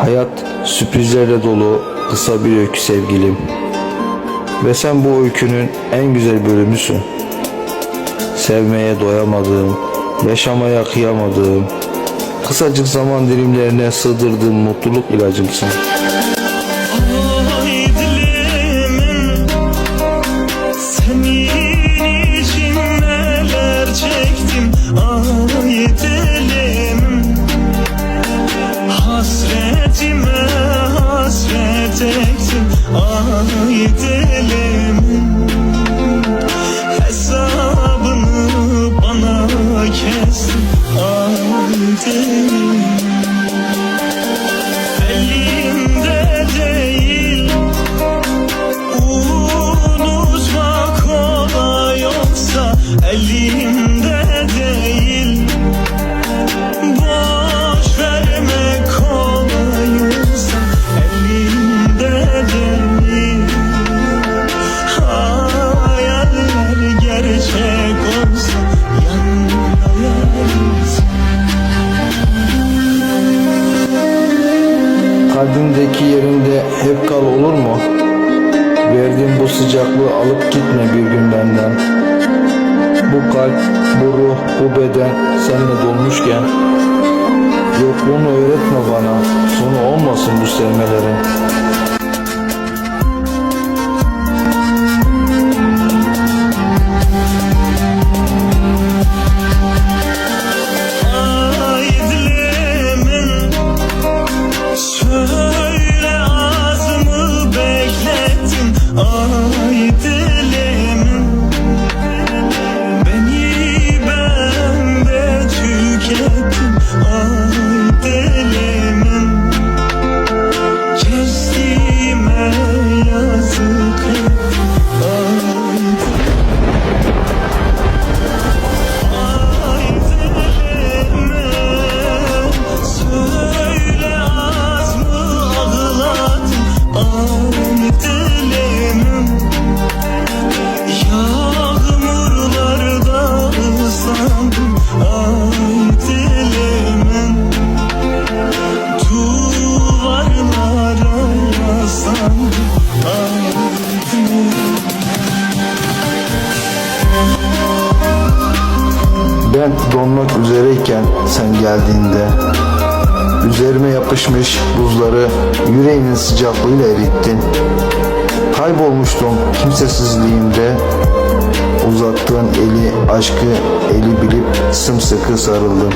Hayat sürprizlerle dolu kısa bir öykü sevgilim. Ve sen bu öykünün en güzel bölümüsün. Sevmeye doyamadığım, yaşamaya kıyamadığım, kısacık zaman dilimlerine sığdırdığım mutluluk ilacımsın. Ektim Ay Kalbimdeki yerinde hep kal olur mu? Verdiğin bu sıcaklığı alıp gitme bir gün benden. Bu kalp, bu ruh, bu beden seninle dolmuşken Yokluğunu öğretme bana, sonu olmasın bu sevmelerin. Ay Ben donmak üzereyken sen geldiğinde Üzerime yapışmış buzları yüreğinin sıcaklığıyla erittin. Kaybolmuştum kimsesizliğimde. Uzattığın eli aşkı eli bilip sımsıkı sarıldım